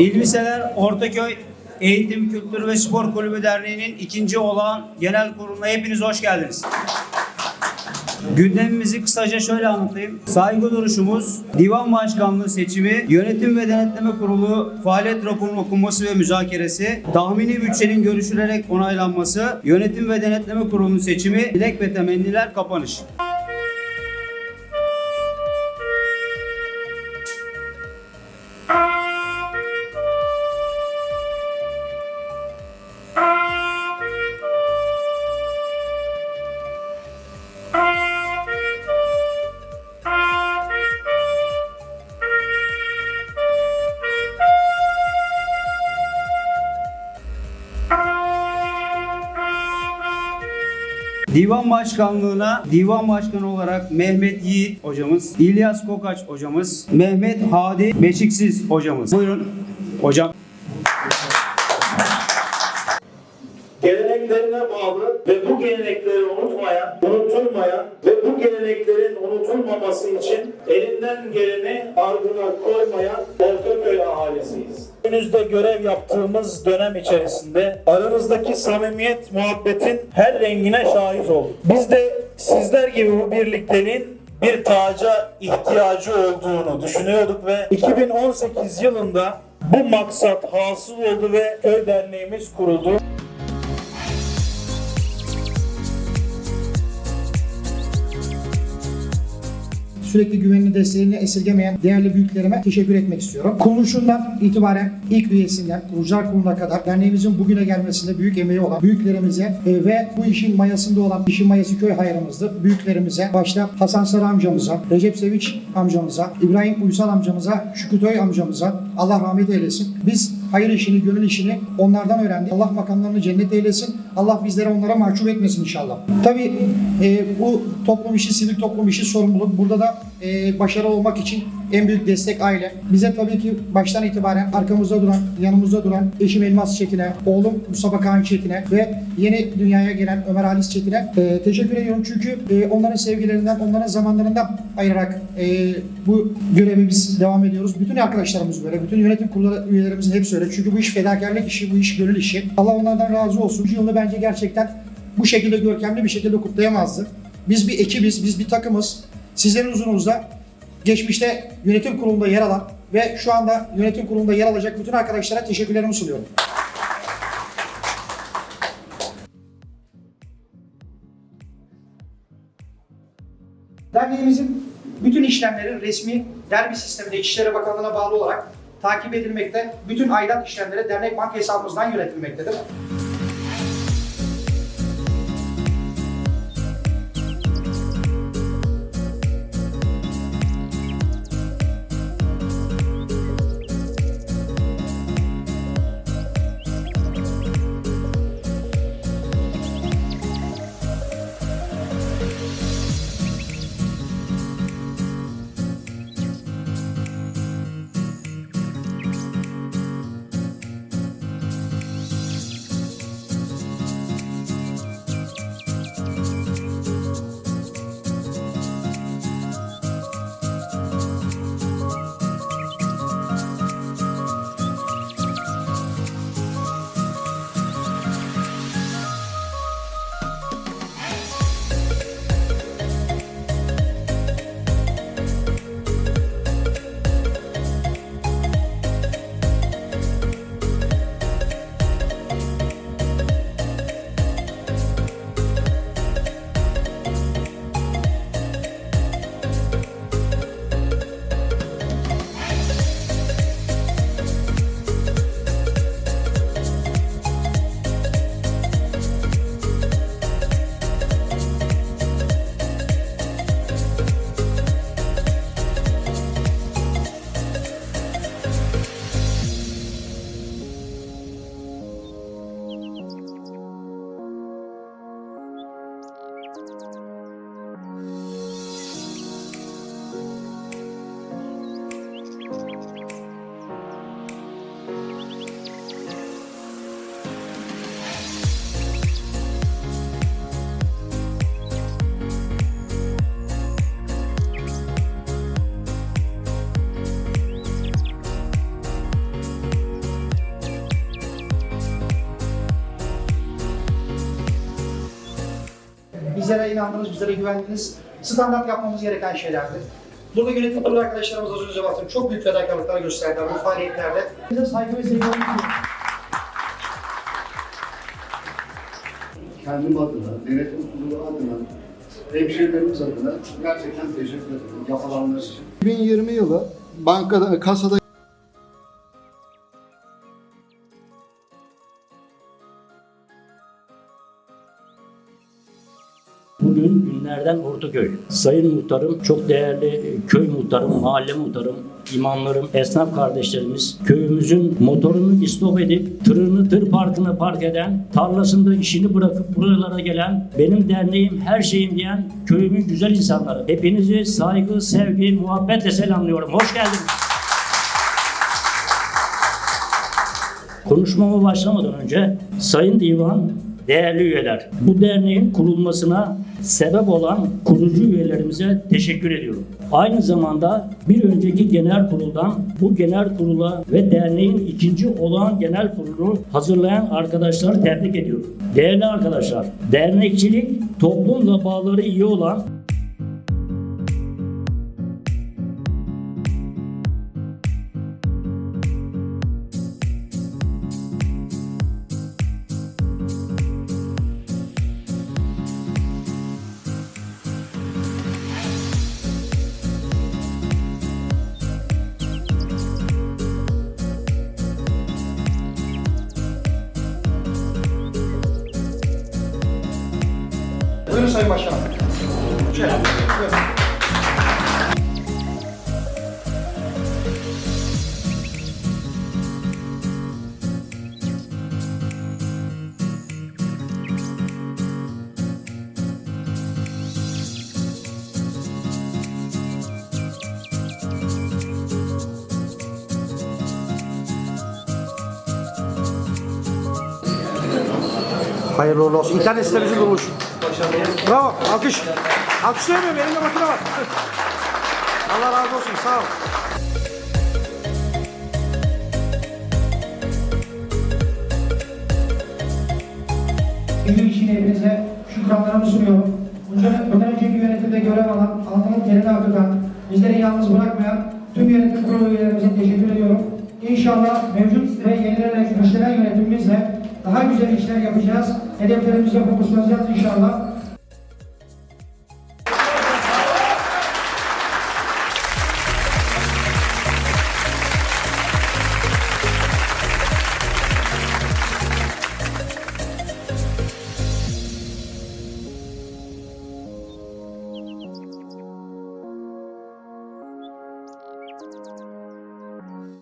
İlmiseler Ortaköy Eğitim, Kültür ve Spor Kulübü Derneği'nin ikinci olan genel kuruluna hepiniz hoş geldiniz. Gündemimizi kısaca şöyle anlatayım. Saygı duruşumuz, divan başkanlığı seçimi, yönetim ve denetleme kurulu faaliyet raporunun okunması ve müzakeresi, tahmini bütçenin görüşülerek onaylanması, yönetim ve denetleme kurulunun seçimi, dilek ve temenniler kapanış. Divan başkanlığına divan başkanı olarak Mehmet Yiğit hocamız, İlyas Kokaç hocamız, Mehmet Hadi Beşiksiz hocamız. Buyurun hocam. geleneklerine bağlı ve bu gelenekleri unutmayan, unutulmayan ve geleneklerin unutulmaması için elinden geleni ardına koymayan Ortaköy ahalisiyiz. Önümüzde görev yaptığımız dönem içerisinde aranızdaki samimiyet, muhabbetin her rengine şahit olduk. Biz de sizler gibi bu birlikteliğin bir taca ihtiyacı olduğunu düşünüyorduk ve 2018 yılında bu maksat hasıl oldu ve köy derneğimiz kuruldu. Sürekli güvenini desteğini esirgemeyen değerli büyüklerime teşekkür etmek istiyorum. Kuruluşundan itibaren ilk üyesinden kurucular kuruluna kadar derneğimizin bugüne gelmesinde büyük emeği olan büyüklerimize e, ve bu işin mayasında olan işin mayası köy hayırımızdı. Büyüklerimize başta Hasan Sarı amcamıza, Recep Sevinç amcamıza, İbrahim Uysal amcamıza, Şükrü Toy amcamıza Allah rahmet eylesin. Biz hayır işini, gönül işini onlardan öğrendik. Allah makamlarını cennet eylesin. Allah bizleri onlara mahcup etmesin inşallah. Tabii e, bu toplum işi, sivil toplum işi sorumluluk. Burada da e, başarılı olmak için en büyük destek aile. Bize tabii ki baştan itibaren arkamızda duran, yanımızda duran eşim Elmas Çetin'e, oğlum Mustafa Kaan Çetin'e ve yeni dünyaya gelen Ömer Halis Çetin'e e, teşekkür ediyorum. Çünkü e, onların sevgilerinden, onların zamanlarından ayırarak e, bu görevi biz devam ediyoruz. Bütün arkadaşlarımız böyle, bütün yönetim kurulu üyelerimizin hepsi öyle. Çünkü bu iş fedakarlık işi, bu iş gönül işi. Allah onlardan razı olsun. Bu yılını bence gerçekten bu şekilde görkemli bir şekilde kutlayamazdı. Biz bir ekibiz, biz bir takımız. Sizlerin huzurunuzda geçmişte yönetim kurulunda yer alan ve şu anda yönetim kurulunda yer alacak bütün arkadaşlara teşekkürlerimi sunuyorum. Derneğimizin bütün işlemleri resmi derbi sisteminde İçişleri Bakanlığı'na bağlı olarak takip edilmekte. Bütün aidat işlemleri dernek banka hesabımızdan yönetilmektedir. Bizlere inandınız, bizlere güvendiniz. Standart yapmamız gereken şeylerdi. Burada yönetim kurulu arkadaşlarımız az önce baktım. Çok büyük fedakarlıklar gösterdiler bu faaliyetlerde. Bize saygı ve sevgi kendim adına, denetim kurulu adına, hemşehrilerimiz adına gerçekten teşekkür ederim yapılanlar için. 2020 yılı bankada, kasada Bugün günlerden Ortaköy. Sayın muhtarım, çok değerli köy muhtarım, mahalle muhtarım, imamlarım, esnaf kardeşlerimiz, köyümüzün motorunu istop edip tırını tır parkına park eden, tarlasında işini bırakıp buralara gelen, benim derneğim her şeyim diyen köyümün güzel insanları. Hepinizi saygı, sevgi, muhabbetle selamlıyorum. Hoş geldiniz. Konuşmama başlamadan önce Sayın Divan, değerli üyeler, bu derneğin kurulmasına sebep olan kurucu üyelerimize teşekkür ediyorum. Aynı zamanda bir önceki genel kuruldan bu genel kurula ve derneğin ikinci olağan genel kurulu hazırlayan arkadaşları tebrik ediyorum. Değerli arkadaşlar, dernekçilik toplumla bağları iyi olan Buyurun Hayırlı uğurlu olsun. İnternet sitemizi kurmuş. Bravo. Alkış. Alkışlayamıyorum. Elimde makine var. Allah razı olsun. Sağ ol. İyi için hepinize şükranlarımı sunuyorum. Bundan, önceki yönetimde görev alan, alnının terini akıtan, bizleri yalnız bırakmayan tüm yönetim kurulu üyelerimize teşekkür ediyorum. İnşallah mevcut ve yenilenerek güçlenen yönetimimizle daha güzel işler yapacağız. Hedeflerimize fokuslanacağız inşallah.